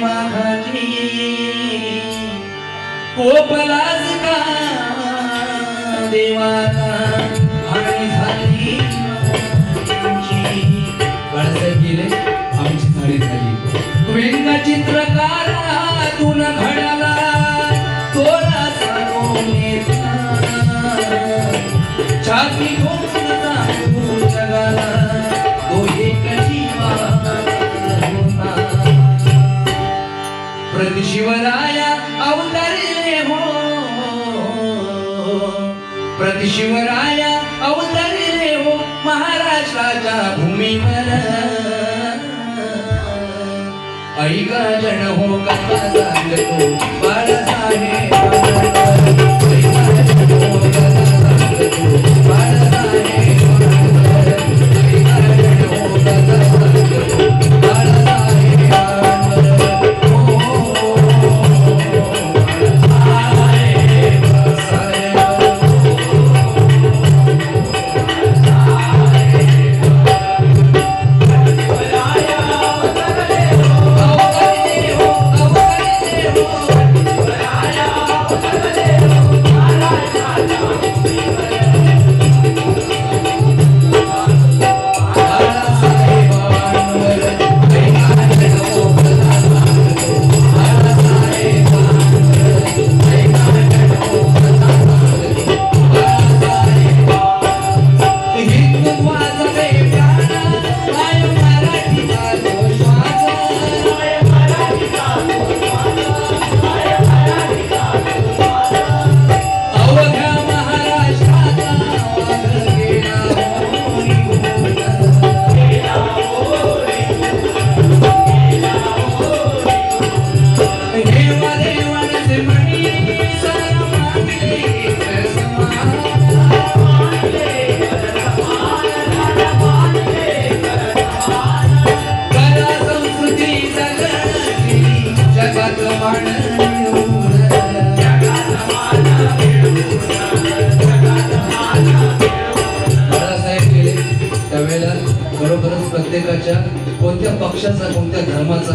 माखाची कोपलाच का देवाचा आणि झाली. आमची बाळासाहेब आमची झाडी झाली. घडाला तोरा छाती प्रतिशिवराया अवतरले हो. प्रति शिवराया अवतरले हो महाराष्ट्राच्या भूमीवर. ऐका जण हो कथा सांगतो? जगात त्यावेळेला बरोबरच प्रत्येकाच्या कोणत्या पक्षाचा कोणत्या धर्माचा